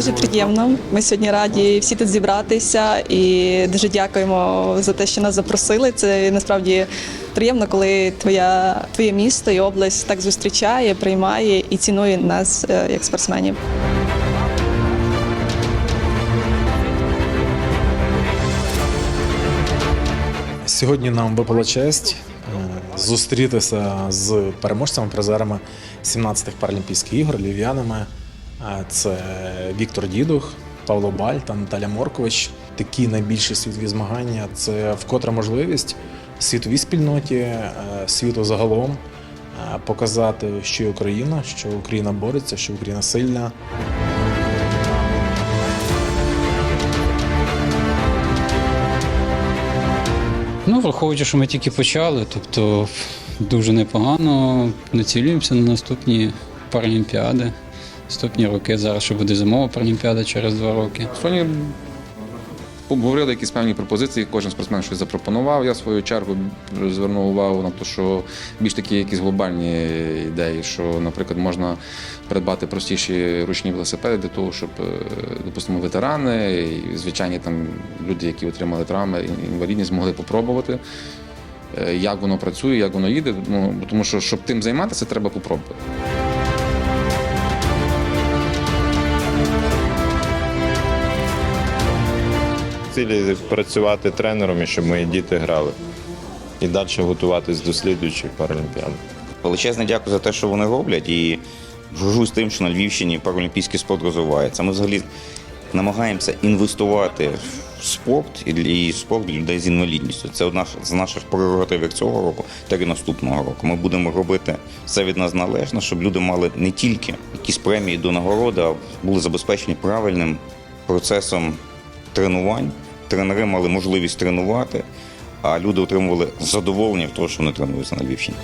дуже приємно. Ми сьогодні раді всі тут зібратися і дуже дякуємо за те, що нас запросили. Це насправді приємно, коли твоя твоє місто і область так зустрічає, приймає і цінує нас е, як спортсменів. Сьогодні нам випала честь е, зустрітися з переможцями, призерами 17-х Паралімпійських ігор, львів'янами. Це Віктор Дідух, Павло Баль та Наталя Моркович. Такі найбільші світові змагання це вкотре можливість світовій спільноті, е, світу загалом е, показати, що є Україна, що Україна бореться, що Україна сильна. Ну, враховуючи, що ми тільки почали, тобто дуже непогано. Націлюємося на наступні паралімпіади. Наступні роки. Зараз ще буде зимова паралімпіада через два роки. Сьогодні обговорили якісь певні пропозиції, кожен спортсмен щось запропонував. Я в свою чергу звернув увагу на те, що більш такі якісь глобальні ідеї, що, наприклад, можна придбати простіші ручні велосипеди для того, щоб, е, допустимо, ветерани і звичайні там люди, які отримали травми, інвалідність, могли попробувати. е, Як воно працює, як воно їде. Ну, тому що, щоб тим займатися, треба попробувати. Цілі працювати тренером і щоб мої діти грали. І далі готуватись до слідуючої паралімпіади. Величезне дякую за те, що вони роблять, і горжусь тим, що на Львівщині паралімпійський спорт розвивається. Ми взагалі намагаємося інвестувати в спорт і спорт для людей з інвалідністю. Це одна з наших прерогатив цього року, так і наступного року. Ми будемо робити все від нас належне, щоб люди мали не тільки якісь премії до нагороди, а були забезпечені правильним процесом тренувань. Тренери мали можливість тренувати, а люди отримували задоволення в тому, що вони тренуються на Львівщині.